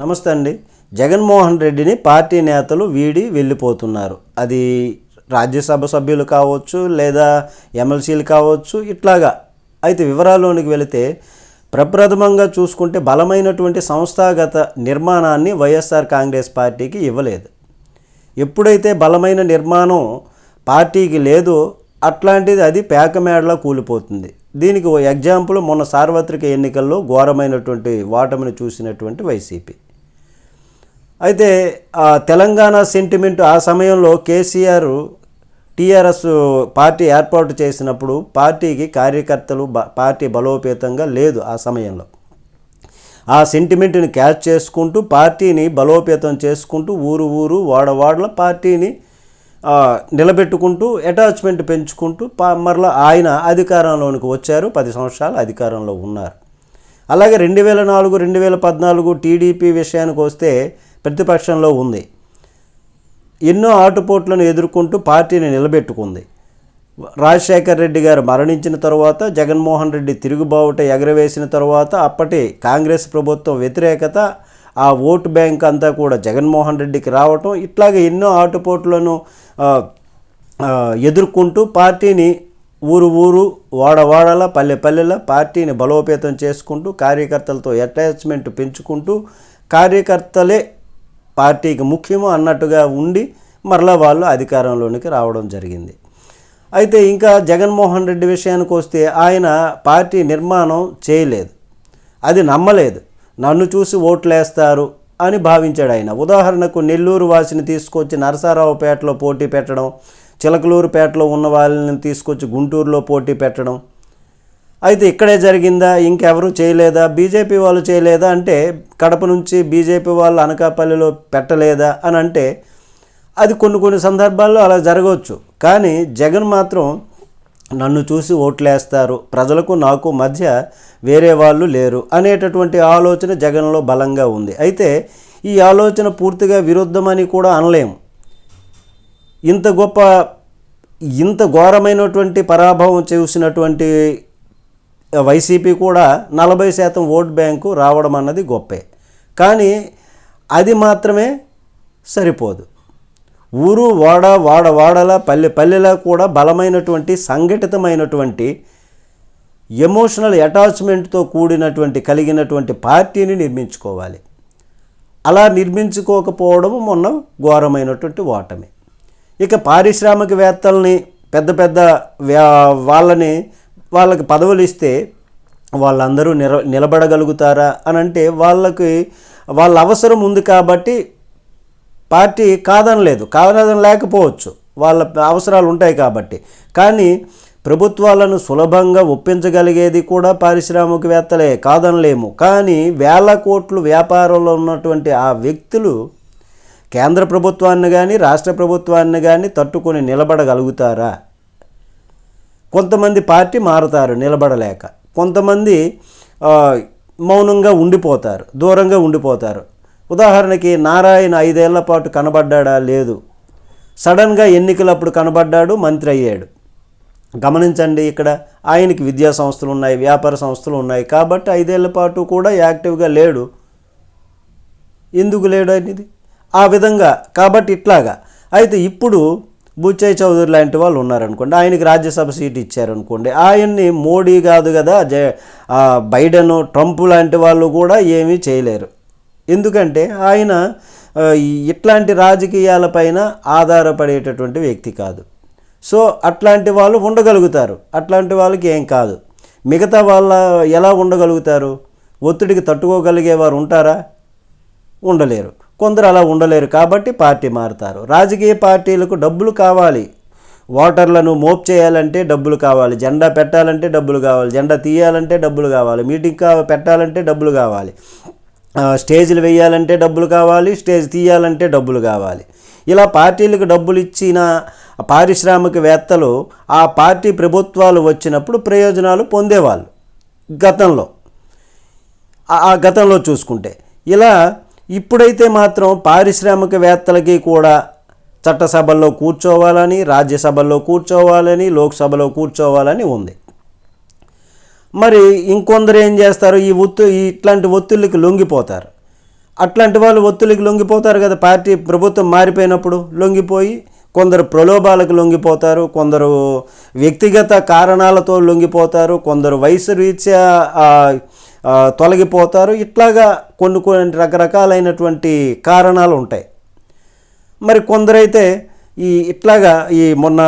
నమస్తే అండి. జగన్మోహన్ రెడ్డిని పార్టీ నేతలు వీడి వెళ్ళిపోతున్నారు. అది రాజ్యసభ సభ్యులు కావచ్చు లేదా ఎమ్మెల్సీలు కావచ్చు ఇట్లాగా. అయితే వివరాల్లోనికి వెళితే ప్రప్రథమంగా చూసుకుంటే బలమైనటువంటి సంస్థాగత నిర్మాణాన్ని వైఎస్ఆర్ కాంగ్రెస్ పార్టీకి ఇవ్వలేదు. ఎప్పుడైతే బలమైన నిర్మాణం పార్టీకి లేదో అట్లాంటిది అది పేకమేడలా కూలిపోతుంది. దీనికి ఓ ఎగ్జాంపుల్ మొన్న సార్వత్రిక ఎన్నికల్లో ఘోరమైనటువంటి ఓటమిని చూసినటువంటి వైసీపీ. అయితే ఆ తెలంగాణ సెంటిమెంట్ ఆ సమయంలో కేసీఆర్ టీఆర్ఎస్ పార్టీ ఏర్పాటు చేసినప్పుడు పార్టీకి కార్యకర్తలు పార్టీ బలోపేతంగా లేదు ఆ సమయంలో. ఆ సెంటిమెంట్ని క్యాచ్ చేసుకుంటూ పార్టీని బలోపేతం చేసుకుంటూ ఊరు ఊరు వాడవాడల పార్టీని నిలబెట్టుకుంటూ అటాచ్మెంట్ పెంచుకుంటూ పా మరలా ఆయన అధికారంలోనికి వచ్చారు. పది సంవత్సరాలు అధికారంలో ఉన్నారు. అలాగే రెండు వేల నాలుగు రెండు వేల పద్నాలుగు టీడీపీ విషయానికి వస్తే ప్రతిపక్షంలో ఉంది. ఎన్నో ఆటుపోట్లను ఎదుర్కొంటూ పార్టీని నిలబెట్టుకుంది. రాజశేఖర్ రెడ్డి గారు మరణించిన తర్వాత జగన్మోహన్ రెడ్డి తిరుగుబావుట ఎగరవేసిన తర్వాత అప్పటి కాంగ్రెస్ ప్రభుత్వం వ్యతిరేకత ఆ ఓటు బ్యాంక్ అంతా కూడా జగన్మోహన్ రెడ్డికి రావటం ఇట్లాగే ఎన్నో ఆటుపోట్లను ఎదుర్కొంటూ పార్టీని ఊరు ఊరు వాడవాడల పల్లె పల్లెల పార్టీని బలోపేతం చేసుకుంటూ కార్యకర్తలతో అటాచ్మెంట్ పెంచుకుంటూ కార్యకర్తలే పార్టీకి ముఖ్యము అన్నట్టుగా ఉండి మరలా వాళ్ళు అధికారంలోనికి రావడం జరిగింది. అయితే ఇంకా జగన్మోహన్ రెడ్డి విషయానికి వస్తే ఆయన పార్టీ నిర్మాణం చేయలేదు. అది నమ్మలేదు. నన్ను చూసి ఓట్లేస్తారు అని భావించాడు ఆయన. ఉదాహరణకు నెల్లూరు వాసిని తీసుకొచ్చి నరసారావుపేటలో పోటీ పెట్టడం చిలకలూరుపేటలో ఉన్న వాళ్ళని తీసుకొచ్చి గుంటూరులో పోటీ పెట్టడం అయితే ఇక్కడే జరిగిందా? ఇంకెవరు చేయలేదా? బీజేపీ వాళ్ళు చేయలేదా? అంటే కడప నుంచి బీజేపీ వాళ్ళు అనకాపల్లిలో పెట్టలేదా? అని అంటే అది కొన్ని కొన్ని సందర్భాల్లో అలా జరగవచ్చు. కానీ జగన్ మాత్రం నన్ను చూసి ఓట్లేస్తారు. ప్రజలకు నాకు మధ్య వేరే వాళ్ళు లేరు అనేటటువంటి ఆలోచన జగన్లో బలంగా ఉంది. అయితే ఈ ఆలోచన పూర్తిగా విరుద్ధమని కూడా అనలేము. ఇంత గొప్ప ఇంత ఘోరమైనటువంటి పరాభవం చూసినటువంటి వైసీపీ కూడా నలభై శాతం ఓట్ బ్యాంకు రావడం అన్నది గొప్పే. కానీ అది మాత్రమే సరిపోదు. ఊరు వాడ వాడ వాడల పల్లె పల్లెలా కూడా బలమైనటువంటి సంఘటితమైనటువంటి ఎమోషనల్ అటాచ్మెంట్తో కూడినటువంటి కలిగినటువంటి పార్టీని నిర్మించుకోవాలి. అలా నిర్మించుకోకపోవడం మొన్న ఘోరమైనటువంటి ఓటమి. ఇక పారిశ్రామికవేత్తల్ని పెద్ద పెద్ద వ్యా- వాళ్ళని వాళ్ళకి పదవులు ఇస్తే వాళ్ళందరూ నిల నిలబడగలుగుతారా అని అంటే వాళ్ళకి వాళ్ళ అవసరం ఉంది కాబట్టి పార్టీ కాదనలేదు. కాదనదని లేకపోవచ్చు. వాళ్ళ అవసరాలు ఉంటాయి కాబట్టి. కానీ ప్రభుత్వాలను సులభంగా ఒప్పించగలిగేది కూడా పారిశ్రామికవేత్తలే కాదనలేము. కానీ వేల కోట్లు వ్యాపారంలో ఉన్నటువంటి ఆ వ్యక్తులు కేంద్ర ప్రభుత్వాన్ని కానీ రాష్ట్ర ప్రభుత్వాన్ని కానీ తట్టుకొని నిలబడగలుగుతారా? కొంతమంది పార్టీ మారుతారు నిలబడలేక. కొంతమంది మౌనంగా ఉండిపోతారు దూరంగా ఉండిపోతారు. ఉదాహరణకి నారాయణ ఐదేళ్ళ పాటు కనబడ్డాడా? లేదు. సడన్గా ఎన్నికలప్పుడు కనబడ్డాడు మంత్రి అయ్యాడు. గమనించండి ఇక్కడ ఆయనకి విద్యా సంస్థలు ఉన్నాయి వ్యాపార సంస్థలు ఉన్నాయి. కాబట్టి ఐదేళ్ళ పాటు కూడా యాక్టివ్గా లేడు. ఎందుకు లేడు అనేది ఆ విధంగా. కాబట్టి ఇట్లాగా. అయితే ఇప్పుడు బుచ్చయ్య చౌదరి లాంటి వాళ్ళు ఉన్నారనుకోండి ఆయనకి రాజ్యసభ సీట్ ఇచ్చారనుకోండి ఆయన్ని మోడీ కాదు కదా జ బైడెన్ ట్రంప్ లాంటి వాళ్ళు కూడా ఏమీ చేయలేరు. ఎందుకంటే ఆయన ఇట్లాంటి రాజకీయాలపైన ఆధారపడేటటువంటి వ్యక్తి కాదు. సో అట్లాంటి వాళ్ళు ఉండగలుగుతారు. అట్లాంటి వాళ్ళకి ఏం కాదు. మిగతా వాళ్ళ ఎలా ఉండగలుగుతారు? ఒత్తిడికి తట్టుకోగలిగే వారు ఉంటారా? ఉండలేరు. కొందరు అలా ఉండలేరు కాబట్టి పార్టీ మారుతారు. రాజకీయ పార్టీలకు డబ్బులు కావాలి. ఓటర్లను మోప్ చేయాలంటే డబ్బులు కావాలి. జెండా పెట్టాలంటే డబ్బులు కావాలి. జెండా తీయాలంటే డబ్బులు కావాలి. మీటింగ్ కా పెట్టాలంటే డబ్బులు కావాలి. ఆ, స్టేజ్లు వేయాలంటే డబ్బులు కావాలి. స్టేజ్ తీయాలంటే డబ్బులు కావాలి. ఇలా పార్టీలకు డబ్బులు ఇచ్చిన పారిశ్రామికవేత్తలు ఆ పార్టీ ప్రభుత్వాలు వచ్చినప్పుడు ప్రయోజనాలు పొందేవాళ్ళు గతంలో. ఆ గతంలో చూసుకుంటే. ఇలా ఇప్పుడైతే మాత్రం పారిశ్రామికవేత్తలకి కూడా చట్టసభల్లో కూర్చోవాలని రాజ్యసభల్లో కూర్చోవాలని లోక్సభలో కూర్చోవాలని ఉంది. మరి ఇంకొందరు ఏం చేస్తారు? ఈ ఒత్తు ఇట్లాంటి ఒత్తిళ్ళకి లొంగిపోతారు. అట్లాంటి వాళ్ళు ఒత్తిడికి లొంగిపోతారు కదా? పార్టీ ప్రభుత్వం మారిపోయినప్పుడు లొంగిపోయి కొందరు ప్రలోభాలకు లొంగిపోతారు కొందరు వ్యక్తిగత కారణాలతో లొంగిపోతారు కొందరు వయసు రీత్యా తొలగిపోతారు. ఇట్లాగా కొన్ని కొన్ని రకరకాలైనటువంటి కారణాలు ఉంటాయి. మరి కొందరైతే ఈ ఇట్లాగా ఈ మొన్న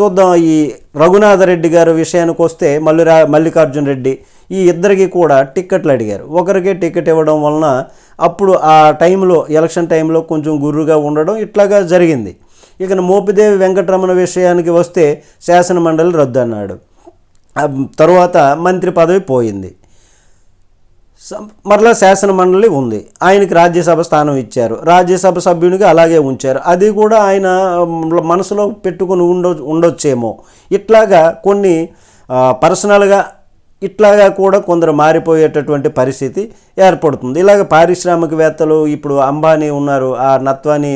చూద్దాం ఈ రఘునాథ రెడ్డి గారు విషయానికి వస్తే మల్లిరా మల్లికార్జున రెడ్డి ఈ ఇద్దరికి కూడా టిక్కెట్లు అడిగారు. ఒకరికే టికెట్ ఇవ్వడం వలన అప్పుడు ఆ టైంలో ఎలక్షన్ టైంలో కొంచెం గుర్రుగా ఉండడం ఇట్లాగా జరిగింది. ఇక మోపిదేవి వెంకటరమణ విషయానికి వస్తే శాసనమండలి రద్దు అన్నాడు. తరువాత మంత్రి పదవి పోయింది. మరలా శాసన మండలి ఉంది. ఆయనకి రాజ్యసభ స్థానం ఇచ్చారు. రాజ్యసభ సభ్యునిగా అలాగే ఉంచారు. అది కూడా ఆయన మనసులో పెట్టుకుని ఉండ ఉండొచ్చేమో. ఇట్లాగా కొన్ని పర్సనల్గా ఇట్లాగా కూడా కొందరు మారిపోయేటటువంటి పరిస్థితి ఏర్పడుతుంది. ఇలాగ పారిశ్రామికవేత్తలు ఇప్పుడు అంబానీ ఉన్నారు ఆ నత్వాని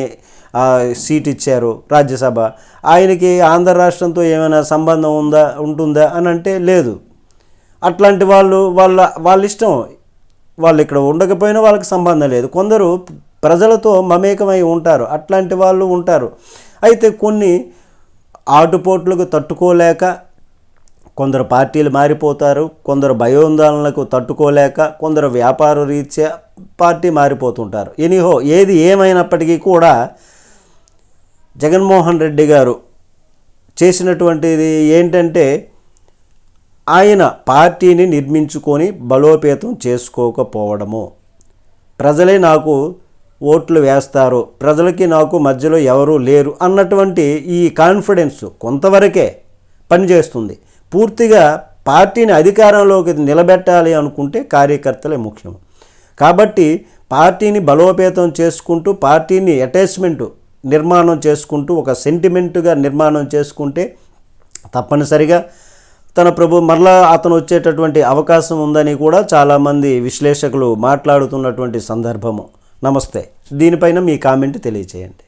సీట్ ఇచ్చారు రాజ్యసభ. ఆయనకి ఆంధ్ర రాష్ట్రంతో ఏమైనా సంబంధం ఉందా ఉంటుందా అని అంటే లేదు. అట్లాంటి వాళ్ళు వాళ్ళ వాళ్ళ ఇష్టం. వాళ్ళు ఇక్కడ ఉండకపోయినా వాళ్ళకి సంబంధం లేదు. కొందరు ప్రజలతో మమేకమై ఉంటారు. అట్లాంటి వాళ్ళు ఉంటారు. అయితే కొన్ని ఆటుపోట్లకు తట్టుకోలేక కొందరు పార్టీలు మారిపోతారు. కొందరు భయోందోళనలకు తట్టుకోలేక కొందరు వ్యాపార రీత్యా పార్టీ మారిపోతుంటారు. ఎనీహో ఏది ఏమైనప్పటికీ కూడా జగన్మోహన్ రెడ్డి గారు చేసినటువంటిది ఏంటంటే ఆయన పార్టీని నిర్మించుకొని బలోపేతం చేసుకోకపోవడము. ప్రజలే నాకు ఓట్లు వేస్తారు. ప్రజలకి నాకు మధ్యలో ఎవరూ లేరు అన్నటువంటి ఈ కాన్ఫిడెన్స్ కొంతవరకే పనిచేస్తుంది. పూర్తిగా పార్టీని అధికారంలోకి నిలబెట్టాలి అనుకుంటే కార్యకర్తలే ముఖ్యం. కాబట్టి పార్టీని బలోపేతం చేసుకుంటూ పార్టీని అటాచ్మెంట్ నిర్మాణం చేసుకుంటూ ఒక సెంటిమెంట్గా నిర్మాణం చేసుకుంటే తప్పనిసరిగా తన ప్రభు మరలా అతను వచ్చేటటువంటి అవకాశం ఉందని కూడా చాలామంది విశ్లేషకులు మాట్లాడుతున్నటువంటి సందర్భము. నమస్తే. దీనిపైన మీ కామెంట్ తెలియచేయండి.